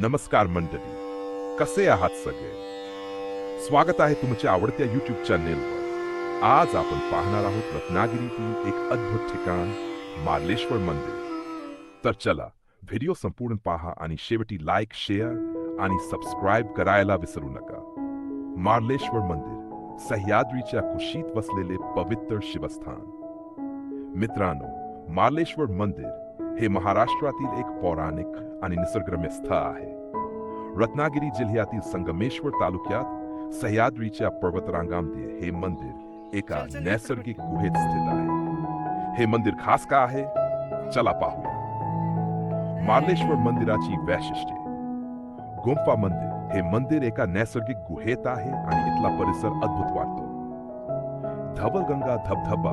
नमस्कार मंडळी. कसे आहात सगळे? स्वागत आहे तुमच्या आवडत्या युट्यूब चॅनेलवर आज आपण पाहणार आहोत रत्नागिरीतील एक अद्भुत ठिकाण मार्लेश्वर मंदिर. तर चला व्हिडिओ संपूर्ण पहा आणि शेवटी लाईक शेअर आणि सबस्क्राईब करायला विसरू नका. मार्लेश्वर मंदिर सह्याद्रीच्या कुशीत वसलेले पवित्र शिवस्थान. मित्रांनो मार्लेश्वर मंदिर हे महाराष्ट्रातील एक पौराणिक आणि निसर्गरम्य स्थळ आहे. रत्नागिरी जिल्ह्यातील संगमेश्वर तालुक्यात सह्याद्रीच्या पर्वतरांगामध्ये हे मंदिर एका नैसर्गिक गुहेत स्थित आहे. हे मंदिर खास का आहे? चला पाहूया. मार्लेश्वर मंदिराची वैशिष्ट्ये. गुंफा मंदिर हे मंदिर एका नैसर्गिक गुहेत आहे आणि इथला परिसर अद्भुत वाटतो. धवलगंगा धबधबा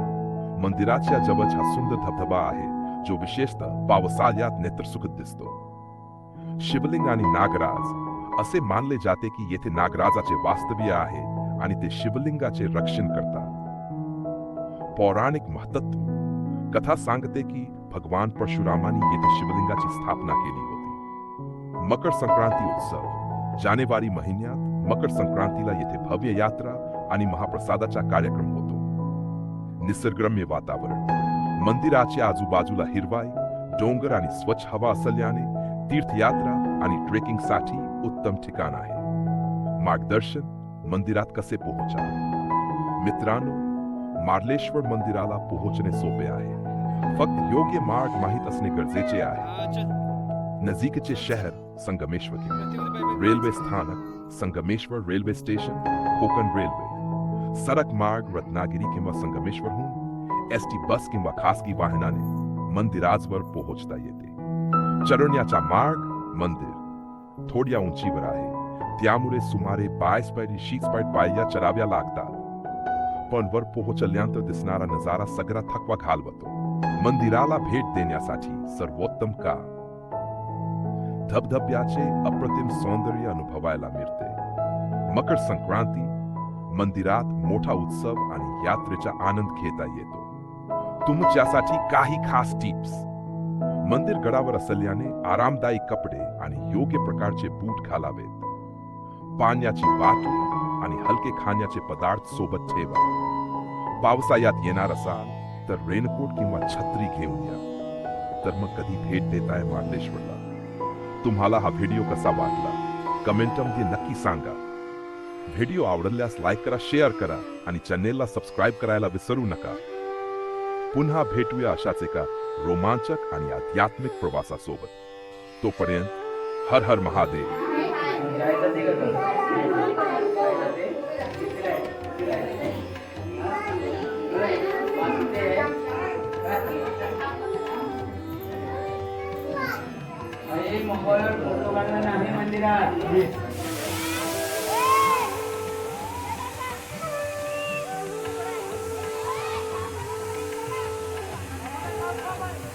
मंदिराच्या जवळच हा सुंदर धबधबा आहे. जो विशेषतः पावसाळ्यात नेत्रसुखद दिसतो. शिवलिंग आणि नागराज असे मानले जाते की येथे नागराजाचे वास्तव्य आहे आणि ते शिवलिंगाचे रक्षण करतात. पौराणिक महत्त्व कथा सांगते की भगवान परशुरामाने येथे शिवलिंगाची स्थापना केली होती. मकर संक्रांती उत्सव जानेवारी महिन्यात मकर संक्रांतीला येथे भव्य यात्रा आणि महाप्रसादाचा कार्यक्रम होतो. निसर्गरम्य वातावरण मंदिराच्या आजूबाजूला हिरवाई, डोंगर आणि स्वच्छ हवा असल्याने तीर्थयात्रा आणि ट्रेकिंगसाठी उत्तम ठिकाण आहे. मार्गदर्शन मंदिरात कसे पोहोचा मित्रांनो, मार्लेश्वर मंदिराला पोहोचणे सोपे आहे. फक्त योग्य मार्ग माहीत असणे गरजेचे आहे. नजीकचे शहर संगमेश्वर रेल्वे स्थानक Sangameshwar railway station, Konkan railway. सडक मार्ग रत्नागिरी किंवा संगमेश्वरहून एस टी बस किंवा खासगी वाहनाने मंदिराजवर पोहोचता येते. चरण्याचा मार्ग मंदिर. थोड्या उंचीवर आहे. त्यामुळे सुमारे बायस पायरी शीस पॉईंट पायऱ्या चढाव्या लागतात. पण वर पोहोचल्यानंतर दिसणारा नजारा सगळा थकवा घालवतो. मंदिराला भेट देण्यासाठी सर्वोत्तम का? धबधब्याचे अप्रतिम सौंदर्य अनुभवायला मिळते. मकर संक्रांती मंदिरात मोठा उत्सव आणि यात्रेचा आनंद घेता येतो. तुमच्यासाठी काही खास टिप्स मंदिर गडावर असल्याने आरामदायी कपडे आणि योग्य प्रकारचे बूट घालावेत. पाण्याची बाटली आणि हलके खाण्याचे पदार्थ सोबत ठेवा. पावसाळ्यात येणार असाल तर रेनकोट किंवा छत्री घेऊन या. तर मग कधी भेट देताय मार्लेश्वरला? तुम्हाला हा व्हिडिओ कसा वाटला? कमेंटमध्ये नक्की सांगा. व्हिडिओ आवडल्यास लाईक करा शेअर करा आणि चॅनेलला सबस्क्राईब करायला विसरू नका. पुन्हा भेटूया अशाच एका रोमांचक आणि आध्यात्मिक प्रवासासोबत. तोपर्यंत हर हर महादेव. मंदिरात. 换一个。